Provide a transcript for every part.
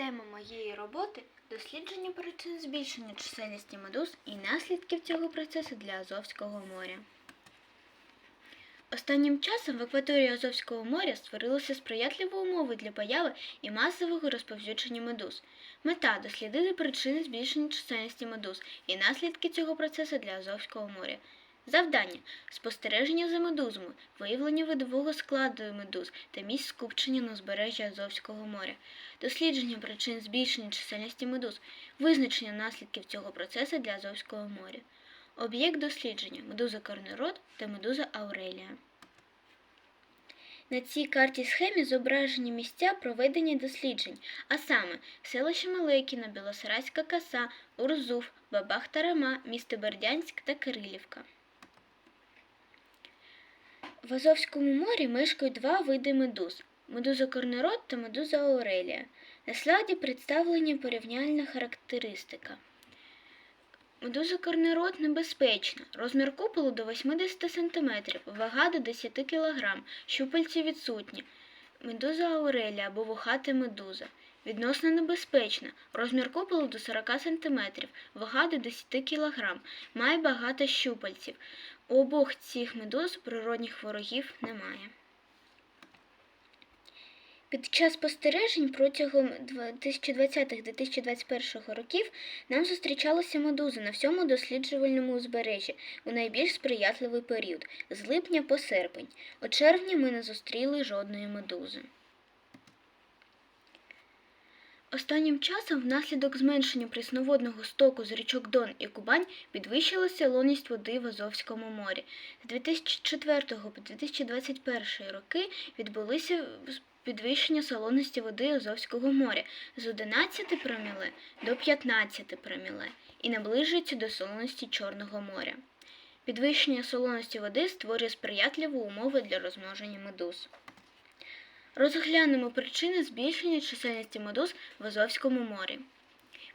Тема моєї роботи дослідження причин збільшення чисельності медуз і наслідків цього процесу для Азовського моря. Останнім часом в акваторії Азовського моря створилися сприятливі умови для появи і масового розповсюдження медуз. Мета дослідити причини збільшення чисельності медуз і наслідки цього процесу для Азовського моря. Завдання спостереження за медузами, виявлення видового складу медуз та місць скупчення на узбережжі Азовського моря, дослідження причин збільшення чисельності медуз, визначення наслідків цього процесу для Азовського моря. Об'єкт дослідження медуза корнерод та медуза Аурелія. На цій карті схемі зображені місця проведення досліджень, а саме селище Малекіно, Білосарайська коса, Урзув, Бабах Тарама, місто Бердянськ та Кирилівка. В Азовському морі мешкають два види медуз медуза корнерод та медуза Аурелія. На слайді представлені порівняльна характеристика. Медуза корнерод небезпечна. Розмір куполу до 80 см, вага до 10 кг, щупальці відсутні. Медуза Аурелія або вухата медуза. Відносно небезпечна. Розмір куполу до 40 см, вага до 10 кг, має багато щупальців. Обох цих медуз природних ворогів немає. Під час спостережень протягом 2020-2021 років нам зустрічалися медузи на всьому досліджувальному узбережжі у найбільш сприятливий період з липня по серпень. У червні ми не зустріли жодної медузи. Останнім часом внаслідок зменшення прісноводного стоку з річок Дон і Кубань підвищилася солоність води в Азовському морі. З 2004 по 2021 роки відбулися підвищення солоності води Азовського моря з 11 проміле до 15 проміле і наближується до солоності Чорного моря. Підвищення солоності води створює сприятливі умови для розмноження медуз. Розглянемо причини збільшення чисельності медуз в Азовському морі.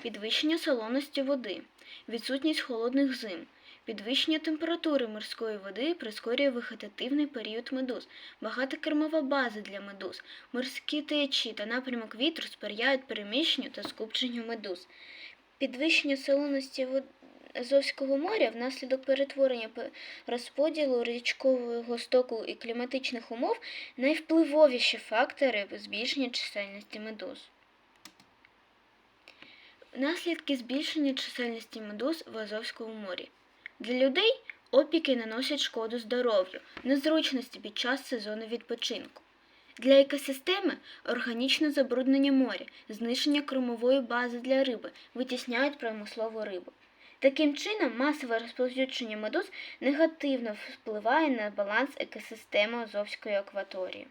Підвищення солоності води, відсутність холодних зим, підвищення температури морської води прискорює вегетативний період медуз, багата кермова база для медуз, морські течії та напрямок вітру сприяють переміщенню та скупченню медуз. Підвищення солоності Азовського моря внаслідок перетворення розподілу річкового стоку і кліматичних умов найвпливовіші фактори збільшення чисельності медуз. Наслідки збільшення чисельності медуз в Азовському морі. Для людей опіки наносять шкоду здоров'ю, незручності під час сезону відпочинку. Для екосистеми органічне забруднення моря, знищення кормової бази для риби, витісняють промислову рибу. Таким чином, масове розповсюдження медуз негативно впливає на баланс екосистеми Азовської акваторії.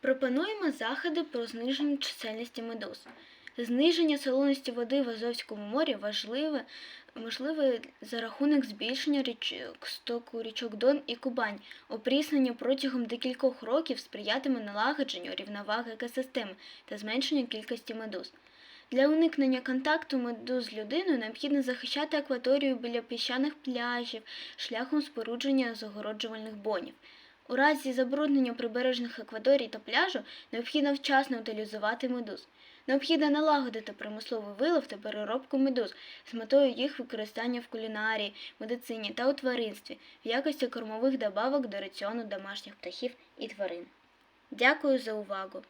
Пропонуємо заходи про зниження чисельності медуз. Зниження солоності води в Азовському морі важливе, можливе за рахунок збільшення річок стоку річок Дон і Кубань. Опріснення протягом декількох років сприятиме налагодженню рівноваги екосистеми та зменшенню кількості медуз. Для уникнення контакту медуз з людиною необхідно захищати акваторію біля піщаних пляжів шляхом спорудження загороджувальних бонів. У разі забруднення прибережних акваторій та пляжу необхідно вчасно утилізувати медуз. Необхідно налагодити промисловий вилов та переробку медуз з метою їх використання в кулінарії, медицині та у тваринстві в якості кормових добавок до раціону домашніх птахів і тварин. Дякую за увагу!